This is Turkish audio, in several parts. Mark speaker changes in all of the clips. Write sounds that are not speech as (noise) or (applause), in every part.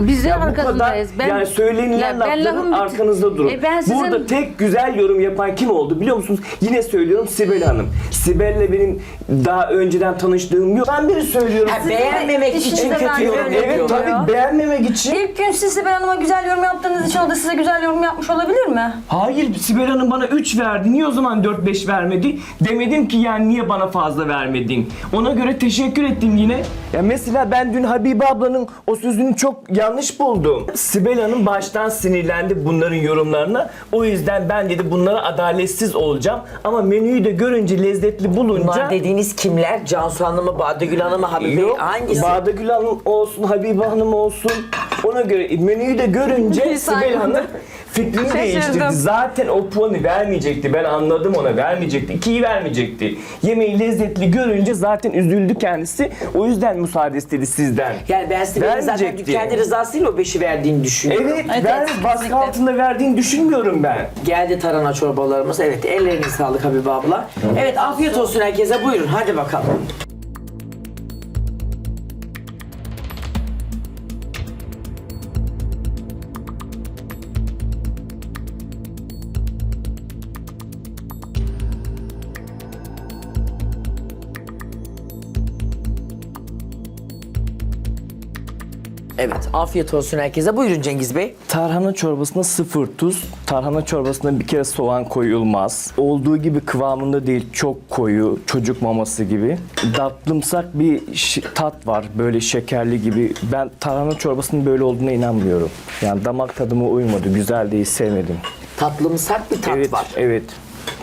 Speaker 1: Biz de
Speaker 2: Ya bu kadar
Speaker 1: arkasındayız. Ben,
Speaker 2: yani söylenilen
Speaker 1: Ya ben
Speaker 2: lafların
Speaker 1: bitir-
Speaker 2: arkanızda durun.
Speaker 1: E ben sizin-
Speaker 2: Burada tek güzel yorum yapan kim oldu biliyor musunuz? Yine söylüyorum Sibel Hanım. Sibel'le benim daha önceden tanıştığım yok. Ben biri söylüyorum.
Speaker 3: Ha, beğenmemek için
Speaker 4: İşinize
Speaker 3: kötü
Speaker 4: ben
Speaker 3: yorum
Speaker 2: Evet
Speaker 3: yapıyorlar.
Speaker 2: tabii beğenmemek için.
Speaker 4: İlk gün siz Sibel Hanım'a güzel yorum yaptığınız için o da size güzel yorum yapmış olabilir mi?
Speaker 2: Hayır Sibel Hanım bana 3 verdi. Niye o zaman 4-5 vermedi? Demedim ki yani niye bana fazla vermedin? Ona göre teşekkür ettim yine. Ya mesela ben dün Habibe ablanın o sözünü çok yanlış buldum. Sibel Hanım baştan sinirlendi bunların yorumlarına. O yüzden ben dedi bunlara adaletsiz olacağım. Ama menüyü de görünce lezzetli bulunca...
Speaker 3: Bunlar dediğiniz kimler? Cansu Hanım mı, Badegül Hanım mı, Habibe
Speaker 2: Yok,
Speaker 3: hangisi?
Speaker 2: Badagül Hanım olsun, Habibe Hanım olsun. Ona göre menüyü de görünce (laughs) Sibel Hanım fikrini değiştirdi. Zaten o puanı vermeyecekti. Ben anladım ona vermeyecekti. İkiyi vermeyecekti. Yemeği lezzetli görünce zaten üzüldü kendisi. O yüzden müsaade istedi sizden.
Speaker 3: yani ben Sibel'in zaten
Speaker 2: Vermeyecekti.
Speaker 3: kendi rızasıyla o beşi verdiğini düşünüyorum.
Speaker 2: Evet, ben baskı altında verdiğini düşünmüyorum ben.
Speaker 3: Geldi tarhana çorbalarımız. Evet ellerine sağlık Habibe abla. Evet afiyet olsun herkese buyurun hadi bakalım. Evet afiyet olsun herkese. Buyurun Cengiz Bey.
Speaker 2: Tarhana çorbasına sıfır tuz. Tarhana çorbasına bir kere soğan koyulmaz. Olduğu gibi kıvamında değil çok koyu çocuk maması gibi. Tatlımsak bir tat var böyle şekerli gibi. Ben tarhana çorbasının böyle olduğuna inanmıyorum. Yani damak tadıma uymadı. Güzel değil sevmedim.
Speaker 3: Tatlımsak bir tat
Speaker 2: evet,
Speaker 3: var.
Speaker 2: evet.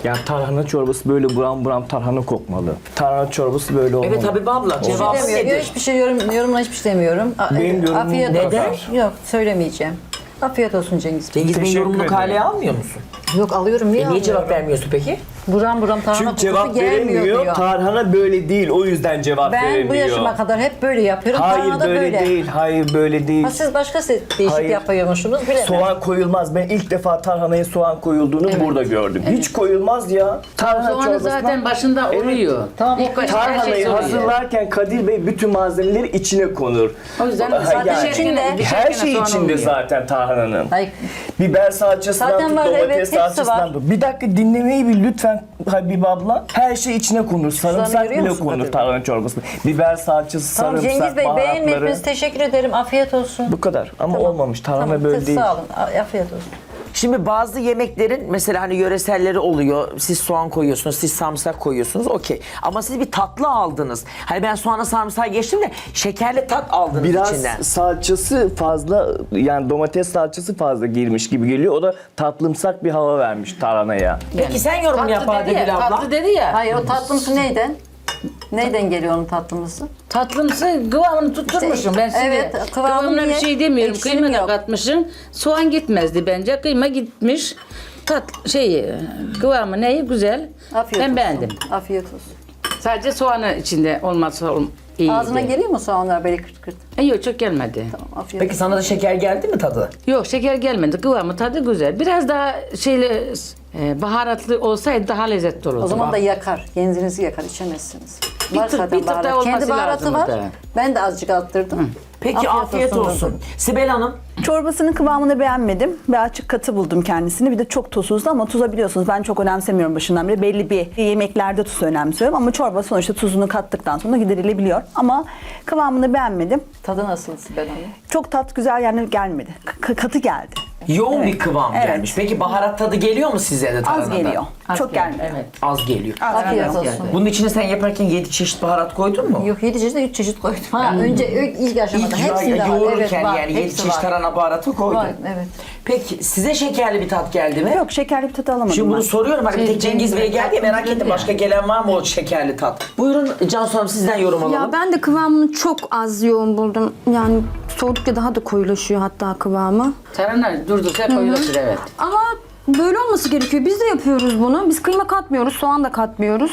Speaker 2: Yani tarhana çorbası böyle buram buram tarhana kokmalı. Tarhana çorbası böyle olmalı.
Speaker 3: Evet Habibe abla cevabı
Speaker 5: Demiyorum. Yok,
Speaker 3: nedir?
Speaker 5: hiçbir şey yorum, yorumla hiçbir şey demiyorum. A-
Speaker 2: Benim yorumum
Speaker 5: Afiyet
Speaker 2: bu
Speaker 5: olsun.
Speaker 3: kadar.
Speaker 5: Yok söylemeyeceğim. Afiyet olsun Cengiz Bey.
Speaker 3: Cengiz Bey
Speaker 2: Teşekkür
Speaker 3: yorumunu
Speaker 2: ederim.
Speaker 3: kaleye almıyor musun?
Speaker 5: Yok alıyorum niye
Speaker 3: E, niye cevap vermiyorsun peki?
Speaker 5: Buram buram tarhana
Speaker 2: Çünkü
Speaker 5: kokusu
Speaker 2: cevap
Speaker 5: gelmiyor
Speaker 2: veremiyor.
Speaker 5: diyor.
Speaker 2: Tarhana böyle değil. O yüzden cevap
Speaker 5: ben
Speaker 2: veremiyor.
Speaker 5: bu yaşıma kadar hep böyle yapıyorum.
Speaker 2: Hayır
Speaker 5: tarhana da
Speaker 2: böyle,
Speaker 5: böyle.
Speaker 2: değil. Hayır böyle değil.
Speaker 5: Ha, siz başka se- değişik
Speaker 2: Hayır.
Speaker 5: yapıyormuşsunuz bilemem.
Speaker 2: Soğan koyulmaz. Ben ilk defa tarhanaya soğan koyulduğunu burada gördüm. Hiç koyulmaz ya. Tarhana
Speaker 1: Soğanı
Speaker 2: çorbasına-
Speaker 1: zaten başında oluyor.
Speaker 5: Tamam.
Speaker 1: İlk başta her şey
Speaker 2: Tarhanayı hazırlarken Kadir Bey bütün malzemeleri içine konur.
Speaker 1: O yüzden
Speaker 2: Ha,
Speaker 1: zaten
Speaker 2: yani
Speaker 5: içinde-
Speaker 1: pişerken
Speaker 2: her şey
Speaker 1: soğan
Speaker 2: içinde
Speaker 1: oluyor.
Speaker 2: zaten tarhananın.
Speaker 5: Hayır.
Speaker 2: Biber salçasından
Speaker 5: Zaten
Speaker 2: tut,
Speaker 5: var,
Speaker 2: domates
Speaker 5: evet, hepsi
Speaker 2: salçasından
Speaker 5: var.
Speaker 2: tut. Bir dakika dinlemeyi bil lütfen Habibe abla. Her şey içine konur. Sarımsak bile
Speaker 5: musun
Speaker 2: konur
Speaker 5: Kadir Bey?
Speaker 2: tarhana çorbasına. Biber salçası,
Speaker 5: Tamam
Speaker 2: sarımsak,
Speaker 5: Cengiz Bey
Speaker 2: baharatları.
Speaker 5: beğenmediniz teşekkür ederim. Afiyet olsun.
Speaker 2: Bu kadar. Ama
Speaker 5: Tamam.
Speaker 2: olmamış. Tarhana
Speaker 5: Tamam,
Speaker 2: böyle değil.
Speaker 5: Sağ olun. Afiyet olsun.
Speaker 3: Şimdi bazı yemeklerin mesela hani yöreselleri oluyor. Siz soğan koyuyorsunuz, siz sarımsak koyuyorsunuz. Okey. Ama siz bir tatlı aldınız. Hani ben soğana sarımsağı geçtim de şekerli tat aldınız
Speaker 2: Biraz
Speaker 3: içinden.
Speaker 2: salçası fazla yani domates salçası fazla girmiş gibi geliyor. O da tatlımsak bir hava vermiş tarhanaya.
Speaker 3: Peki sen yorumunu yap Adegül
Speaker 1: ya,
Speaker 3: abla.
Speaker 1: tatlı dedi ya.
Speaker 5: Hayır o tatlımsı neyden? Neyden geliyor onun tatlımsı?
Speaker 1: Tatlımsı kıvamını tutturmuşum ben size.
Speaker 5: Evet, kıvamı
Speaker 1: Kıvamına bir
Speaker 5: niye?
Speaker 1: şey demiyorum. Kıyma da
Speaker 5: yok.
Speaker 1: katmışım. Soğan gitmezdi bence. Kıyma gitmiş. Tat şeyi kıvamı neyi güzel.
Speaker 5: Afiyet
Speaker 1: ben
Speaker 5: olsun.
Speaker 1: beğendim.
Speaker 5: Afiyet olsun.
Speaker 1: Sadece soğanı içinde olmazsa ol- iyiydi.
Speaker 5: Ağzına geliyor mu soğanlar böyle kırt kırt?
Speaker 1: E, Yok çok gelmedi.
Speaker 5: Afiyet
Speaker 3: Peki sana da şeker geldi mi tadı?
Speaker 1: Yok şeker gelmedi. Kıvamı tadı güzel. Biraz daha şeyle e, baharatlı olsaydı daha lezzetli olurdu.
Speaker 5: O zaman da yakar. Genzinizi yakar, içemezsiniz.
Speaker 1: Bir
Speaker 5: var
Speaker 1: tık-
Speaker 5: zaten
Speaker 1: bir tık daha
Speaker 5: baharat.
Speaker 1: olması
Speaker 5: Kendi baharatı
Speaker 1: lazım
Speaker 5: var.
Speaker 1: da.
Speaker 5: Ben de azıcık attırdım.
Speaker 3: Peki afiyet, olsun. Sibel Hanım.
Speaker 6: Çorbasının kıvamını beğenmedim ve açık katı buldum kendisini. Bir de çok tuzsuzdu ama tuza biliyorsunuz ben çok önemsemiyorum başından beri. Belli bir yemeklerde tuzu önemsiyorum ama çorba sonuçta tuzunu kattıktan sonra giderilebiliyor. Ama kıvamını beğenmedim.
Speaker 5: Tadı nasıl Sibel Hanım?
Speaker 6: Çok tat güzel yani gelmedi. K- katı geldi.
Speaker 3: Yoğun bir kıvam
Speaker 6: Evet.
Speaker 3: gelmiş. Peki baharat tadı geliyor mu size de
Speaker 6: Az
Speaker 3: tarhanada?
Speaker 6: geliyor.
Speaker 1: Az
Speaker 6: çok gelmiyor.
Speaker 1: Evet.
Speaker 3: Az geliyor.
Speaker 5: Afiyet
Speaker 1: az
Speaker 5: olsun.
Speaker 1: geldi.
Speaker 3: Bunun içine sen yaparken 7 çeşit baharat koydun mu?
Speaker 5: Yok 7 çeşit 3 çeşit koydum. Ha, önce ilk, ilk aşamada
Speaker 3: İlk
Speaker 5: hepsinde var.
Speaker 3: yoğururken
Speaker 5: Evet, var.
Speaker 3: yani 7
Speaker 5: Hepsi
Speaker 3: çeşit
Speaker 5: var.
Speaker 3: tarhana baharatı koydun.
Speaker 5: Var, evet.
Speaker 3: Peki size şekerli bir tat geldi mi?
Speaker 6: Yok şekerli bir tadı alamadım
Speaker 3: Şimdi
Speaker 6: ben.
Speaker 3: bunu soruyorum. Hani bir tek Cengiz Bey geldi ya, merak ettim. Başka gelen var mı o şekerli tat? Buyurun Cansu Hanım sizden yorum alalım.
Speaker 7: Ya ben de kıvamını çok az yoğun buldum. Yani soğudukça daha da koyulaşıyor hatta kıvamı.
Speaker 1: Tarhana durdukça koyulur evet.
Speaker 7: Ama böyle olması gerekiyor. Biz de yapıyoruz bunu. Biz kıyma katmıyoruz, soğan da katmıyoruz.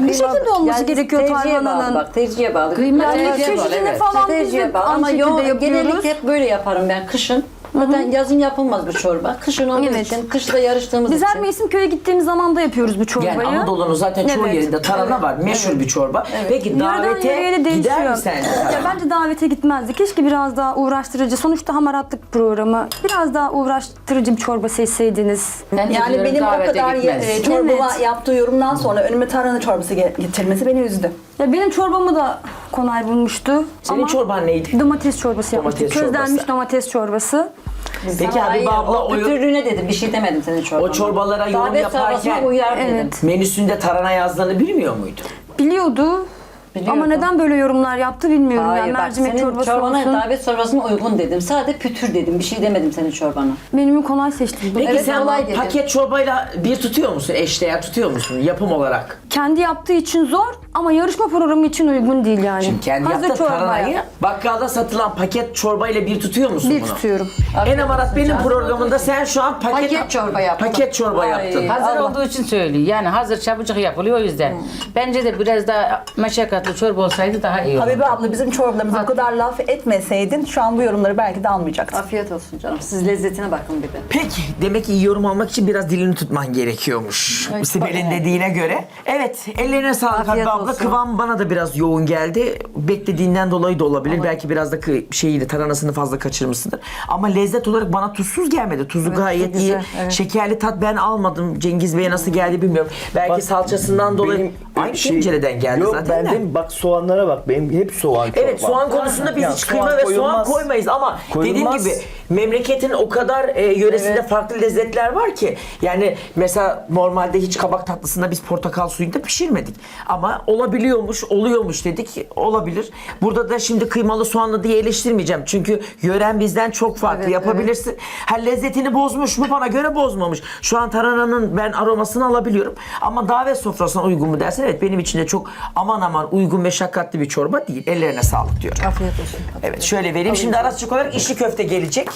Speaker 7: Bu şekilde olması gerekiyor
Speaker 5: tercihe bağlı
Speaker 7: Hanım.
Speaker 5: Bak tercihe bağlı.
Speaker 1: Kıymet
Speaker 5: Yani
Speaker 1: tercihe bağlı,
Speaker 7: çeşidini
Speaker 1: evet.
Speaker 7: falan biz
Speaker 5: tercihe bağlı
Speaker 7: aynı
Speaker 5: ama
Speaker 7: şekilde
Speaker 5: yo,
Speaker 7: yapıyoruz.
Speaker 5: genellikle hep böyle yaparım ben kışın. Zaten yazın yapılmaz bu çorba. Kışın olduğu
Speaker 7: Evet.
Speaker 5: için, kışta yarıştığımız
Speaker 7: Biz her
Speaker 5: için.
Speaker 7: mevsim köye gittiğimiz zaman da yapıyoruz bu çorbayı.
Speaker 3: Yani Anadolu'nun zaten çoğu
Speaker 7: Evet.
Speaker 3: yerinde tarhana var. Meşhur bir çorba. Peki
Speaker 7: Yöreden
Speaker 3: davete
Speaker 7: yöreye de
Speaker 3: gider
Speaker 7: değişiyor.
Speaker 3: mi sence?
Speaker 7: Ya bence davete gitmezdi. Keşke biraz daha uğraştırıcı. Sonuçta hamaratlık programı. Biraz daha uğraştırıcı bir çorba seçseydiniz.
Speaker 6: Yani benim o kadar
Speaker 1: gitmez.
Speaker 6: e, çorbama
Speaker 7: Evet.
Speaker 6: yaptığı yorumdan sonra önüme tarhana çorbası ge- getirmesi beni üzdü.
Speaker 7: Ya benim çorbamı da konay bulmuştu.
Speaker 3: Senin
Speaker 7: ama
Speaker 3: çorban neydi?
Speaker 7: Domates çorbası
Speaker 3: Domates
Speaker 7: yapmıştık. Közlenmiş
Speaker 3: çorbası.
Speaker 7: domates çorbası.
Speaker 3: Peki
Speaker 5: Hayır,
Speaker 3: Habibe abla
Speaker 5: o
Speaker 3: o,
Speaker 5: dedim. Bir şey demedim senin çorbana.
Speaker 3: o çorbalara yorum
Speaker 5: Davet
Speaker 3: yaparken
Speaker 5: uyar dedim.
Speaker 7: Evet.
Speaker 3: menüsünde tarhana yazdığını bilmiyor muydu?
Speaker 7: Biliyordu.
Speaker 5: Biliyordu.
Speaker 7: Ama neden böyle yorumlar yaptı bilmiyorum.
Speaker 5: Hayır
Speaker 7: yani
Speaker 5: bak
Speaker 7: mercimek
Speaker 5: senin
Speaker 7: çorbası
Speaker 5: çorbana
Speaker 7: olsun.
Speaker 5: davet çorbasına uygun dedim. Sadece pütür dedim. Bir şey demedim senin çorbana.
Speaker 7: Menümü kolay seçtim.
Speaker 3: Peki
Speaker 5: Evet,
Speaker 3: sen
Speaker 5: kolay
Speaker 3: paket çorbayla bir tutuyor musun? Eşdeğer tutuyor musun yapım olarak?
Speaker 7: Kendi yaptığı için zor ama yarışma programı için uygun değil yani.
Speaker 3: Şimdi kendi
Speaker 7: Hazır
Speaker 3: yaptığı
Speaker 7: çorbaya.
Speaker 3: bakkalda satılan paket çorbayla bir tutuyor musun
Speaker 7: Bir
Speaker 3: bunu?
Speaker 7: tutuyorum.
Speaker 3: En amarat benim programında sen şu an paket,
Speaker 5: Paket çorba yaptın.
Speaker 3: Paket çorba
Speaker 5: Ay.
Speaker 3: yaptın.
Speaker 1: Hazır
Speaker 5: Allah.
Speaker 1: olduğu için söylüyor. Yani hazır çabucak yapılıyor o yüzden. Bence de biraz daha meşakkatli çorba olsaydı daha iyi olurdu.
Speaker 6: Habibe abla bizim çorbalarımıza bu kadar laf etmeseydin şu an bu yorumları belki de almayacaktın.
Speaker 5: Afiyet olsun canım. Siz lezzetine bakın bir de.
Speaker 3: Peki demek ki iyi yorum almak için biraz dilini tutman gerekiyormuş.
Speaker 5: Evet,
Speaker 3: Sibel'in dediğine göre. Evet ellerine sağlık
Speaker 5: Afiyet
Speaker 3: Habibe abla.
Speaker 5: Olsun.
Speaker 3: Kıvam bana da biraz yoğun geldi. Beklediğinden dolayı da olabilir. Belki biraz da kı- şeyini taranasını fazla kaçırmışsındır. Ama lezzet olarak bana tuzsuz gelmedi. Tuzu gayet iyi.
Speaker 5: güzel, evet.
Speaker 3: Şekerli tat ben almadım. Cengiz Bey'e nasıl geldi bilmiyorum. Belki
Speaker 2: Bak,
Speaker 3: salçasından dolayı
Speaker 2: Benim
Speaker 3: aynı
Speaker 2: şey-
Speaker 3: tencereden geldi
Speaker 2: Yok,
Speaker 3: zaten. de.
Speaker 2: bende bak soğanlara bak. Benim hep soğan çorba.
Speaker 3: Evet soğan konusunda biz
Speaker 2: Ya,
Speaker 3: hiç
Speaker 2: soğan
Speaker 3: kıyma ve soğan
Speaker 2: koyulmaz.
Speaker 3: koymayız ama dediğim
Speaker 2: Koyulmaz.
Speaker 3: gibi memleketin o kadar e, yöresinde farklı lezzetler var ki yani mesela normalde hiç kabak tatlısında biz portakal suyunda pişirmedik ama olabiliyormuş oluyormuş dedik olabilir. Burada da şimdi kıymalı soğanlı diye eleştirmeyeceğim çünkü yören bizden çok farklı
Speaker 5: Evet,
Speaker 3: yapabilirsin. Ha lezzetini bozmuş mu bana göre bozmamış. Şu an tarananın ben aromasını alabiliyorum ama davet sofrasına uygun mu dersen evet benim için de çok aman aman uygun meşakkatli bir çorba değil. Ellerine sağlık diyorum.
Speaker 5: Afiyet olsun.
Speaker 3: Evet şöyle vereyim. Şimdi araçlık olarak içli köfte gelecek.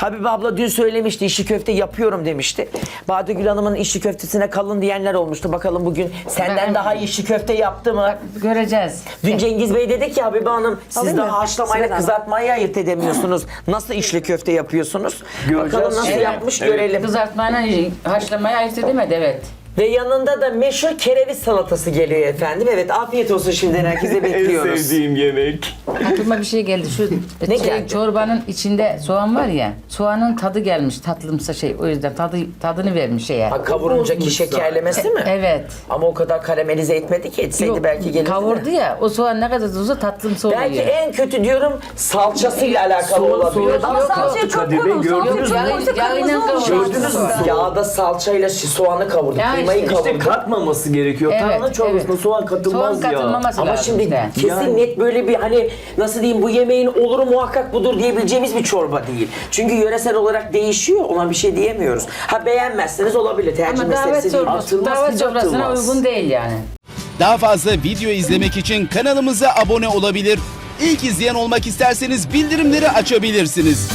Speaker 3: Habibe abla dün söylemişti içli köfte yapıyorum demişti. Badegül Hanım'ın içli köftesine kalın diyenler olmuştu. Bakalım bugün senden
Speaker 1: Ben-
Speaker 3: daha iyi içli köfte yaptı mı?
Speaker 1: Göreceğiz.
Speaker 3: Dün Cengiz Bey dedi ki Habibe Hanım siz
Speaker 6: Alayım
Speaker 3: daha
Speaker 6: mı?
Speaker 3: haşlamayla
Speaker 5: Sıra
Speaker 3: kızartmayı ayırt edemiyorsunuz. Nasıl içli köfte yapıyorsunuz?
Speaker 2: Göreceğiz.
Speaker 3: Bakalım nasıl
Speaker 2: Evet.
Speaker 3: yapmış
Speaker 2: Evet.
Speaker 3: görelim.
Speaker 1: Kızartmayla haşlamaya ayırt edemedi evet.
Speaker 3: Ve yanında da meşhur kereviz salatası geliyor efendim. Evet afiyet olsun şimdiden herkese (laughs)
Speaker 2: En
Speaker 3: bekliyoruz.
Speaker 2: sevdiğim yemek.
Speaker 1: Aklıma bir şey geldi. Şu
Speaker 3: Ne
Speaker 1: şey,
Speaker 3: geldi?
Speaker 1: çorbanın içinde soğan var ya. Soğanın tadı gelmiş tatlımsa şey. O yüzden tadı tadını vermiş şeye.
Speaker 3: Ha, kavurunca ki
Speaker 2: Bozmuş
Speaker 3: şekerlemesi mi?
Speaker 1: Evet.
Speaker 3: Ama o kadar karamelize etmedi ki etseydi
Speaker 1: Yok,
Speaker 3: belki gelirdi. de.
Speaker 1: Kavurdu ya. O soğan ne kadar tuzlu tatlımsı oluyor.
Speaker 3: Belki en kötü diyorum salçasıyla alakalı olabilir.
Speaker 7: Ama
Speaker 1: Yok,
Speaker 7: çok
Speaker 2: Kadir Bey,
Speaker 7: koydum. Salçayı
Speaker 2: gördünüz
Speaker 7: çok
Speaker 2: mü?
Speaker 7: koysa kırmızı olmuş.
Speaker 1: kavurdunuz
Speaker 7: aslında.
Speaker 1: mu?
Speaker 3: Yağda salçayla şi- soğanı kavurdu.
Speaker 1: Ya
Speaker 3: Kıymayı
Speaker 1: işte-
Speaker 3: kavurdu.
Speaker 2: İşte katmaması gerekiyor.
Speaker 1: Evet,
Speaker 2: Tarhana çorbasına
Speaker 1: evet.
Speaker 2: soğan katılmaz
Speaker 1: Soğan
Speaker 2: ya.
Speaker 1: katılmaması
Speaker 3: Ama
Speaker 1: lazım
Speaker 3: şimdi
Speaker 1: işte.
Speaker 3: kesin
Speaker 2: Yani-
Speaker 3: net böyle bir hani nasıl diyeyim bu yemeğin oluru muhakkak budur diyebileceğimiz bir çorba değil. Çünkü yöresel olarak değişiyor. Ona bir şey diyemiyoruz. Ha beğenmezseniz olabilir. Tercih
Speaker 1: Ama davet
Speaker 3: meselesi değil.
Speaker 1: çorbası,
Speaker 2: Atılmaz,
Speaker 1: davet
Speaker 2: hiç atılmaz.
Speaker 1: uygun değil yani.
Speaker 8: Daha fazla video izlemek için kanalımıza abone olabilir. İlk izleyen olmak isterseniz bildirimleri açabilirsiniz.